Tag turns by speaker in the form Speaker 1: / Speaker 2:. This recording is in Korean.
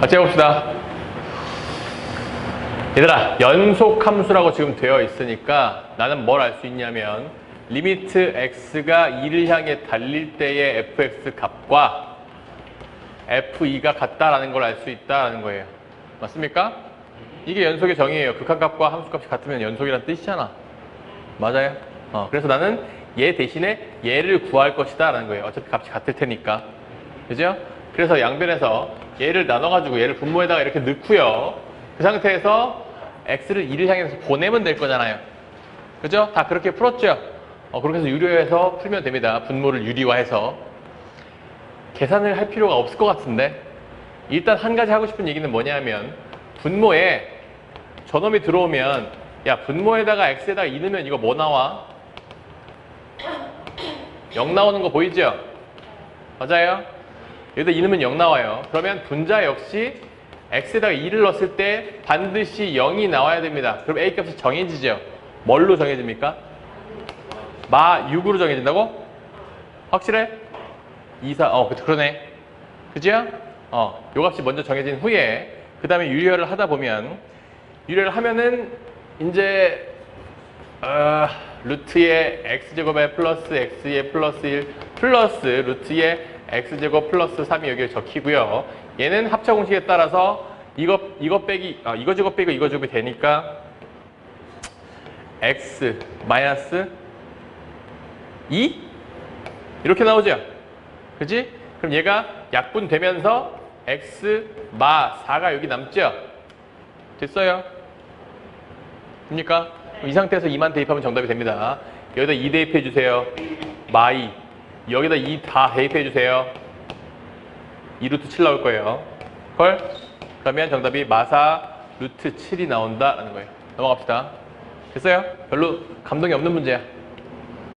Speaker 1: 같이 해봅시다. 얘들아, 연속 함수라고 지금 되어 있으니까 나는 뭘 알 수 있냐면 리미트 x가 2를 향해 달릴 때의 fx 값과 f2가 같다라는 걸 알 수 있다라는 거예요. 맞습니까? 이게 연속의 정의예요. 극한값과 함수값이 같으면 연속이란 뜻이잖아. 맞아요. 어, 그래서 나는 얘 대신에 얘를 구할 것이다 라는 거예요. 어차피 값이 같을 테니까. 그죠? 그래서 양변에서 얘를 나눠가지고 얘를 분모에다가 이렇게 넣고요. 그 상태에서 x를 2를 향해서 보내면 될 거잖아요. 그죠? 다 그렇게 풀었죠? 어, 그렇게 해서 유료해서 풀면 됩니다. 분모를 유리화해서. 계산을 할 필요가 없을 것 같은데 일단 한 가지 하고 싶은 얘기는 뭐냐면 분모에 저놈이 들어오면 야 분모에다가 x에다가 2 넣으면 이거 뭐 나와? 0 나오는 거 보이죠? 맞아요? 여기다 2 넣으면 0 나와요. 그러면 분자 역시 x에다가 2를 넣었을 때 반드시 0이 나와야 됩니다. 그럼 a 값이 정해지죠? 뭘로 정해집니까? 마 6으로 정해진다고? 확실해? 2, 4, 어, 그- 그러네. 그죠? 어, 요 값이 먼저 정해진 후에, 그 다음에 유리화를 하다 보면, 유리화를 하면은, 이제, 어, 루트의 x제곱에 플러스 x의 플러스 1 플러스 루트의 x제곱 플러스 3이 여기에 적히고요. 얘는 합차 공식에 따라서 이거, 이거 빼기, 아, 이거 제곱 빼기 이거 제곱이 되니까 x 마이너스 2? 이렇게 나오죠? 그지? 그럼 얘가 약분되면서 x 마 4가 여기 남죠? 됐어요? 됩니까? 이 상태에서 2만 대입하면 정답이 됩니다. 여기다 2 대입해 주세요. 마2. 여기다 2 다 대입해 주세요. 2루트 7 나올 거예요. 헐? 그러면 정답이 마사 루트 7이 나온다라는 거예요. 넘어갑시다. 됐어요? 별로 감동이 없는 문제야.